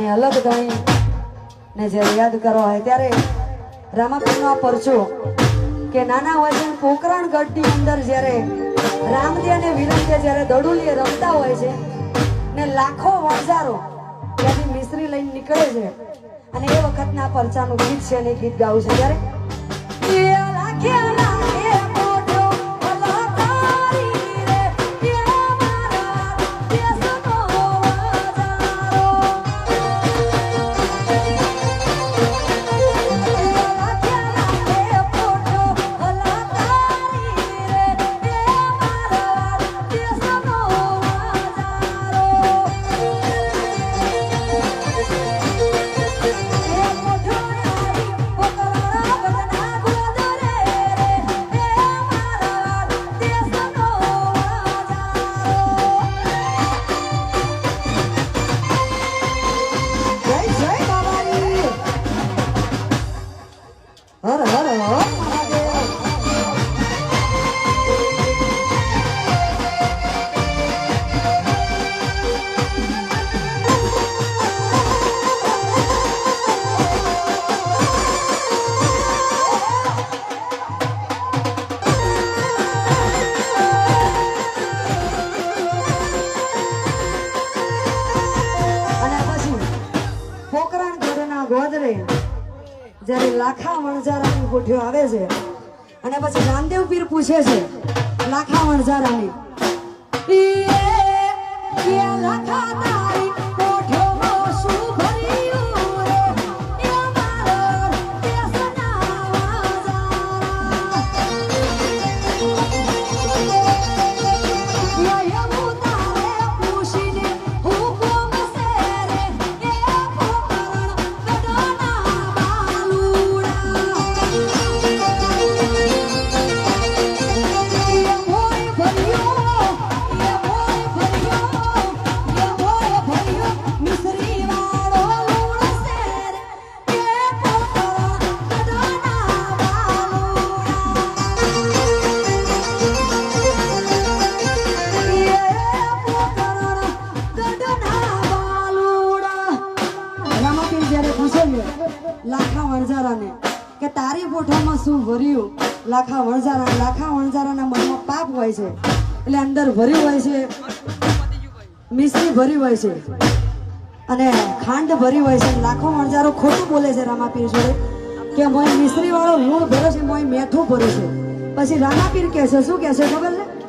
ને અલગ ગણી ને જ્યારે યાદ કરવા હોય ત્યારે રામાપીરનો આ પરચો કે નાના વજન પોકરણ ગઢની અંદર જ્યારે રામજી અને વિરંગે જ્યારે દડુલીએ રમતા હોય છે ને લાખો વણઝારો ત્યાંથી મિસ્ત્રી લઈને નીકળે છે. અને એ વખતના પરચાનું ગીત છે અને ગીત ગાવું છે ત્યારે જ્યારે લાખા વણઝારાની કોઠીઓ આવે છે અને પછી રામદેવ પીર પૂછે છે લાખા વણઝારાની "ઈએ, લાખા લાખા વણઝારાને. કે તારી પોઠામાં શું ભર્યું? લાખા વણઝારા લાખા વણઝારાના મનમાં પાપ હોય છે. એટલે અંદર ભર્યું હોય છે. મિશ્રી ભરી હોય છે. અને ખાંડ ભરી હોય છે. લાખો વણઝારો ખોટું બોલે છે રામાપીર જોડે. કે મોય મિશ્રી વાળો લૂણ ભર્યો છે મોય મેઠું ભર્યું છે. પછી રામાપીર કહે છે, શું કહે છે ખબર છે?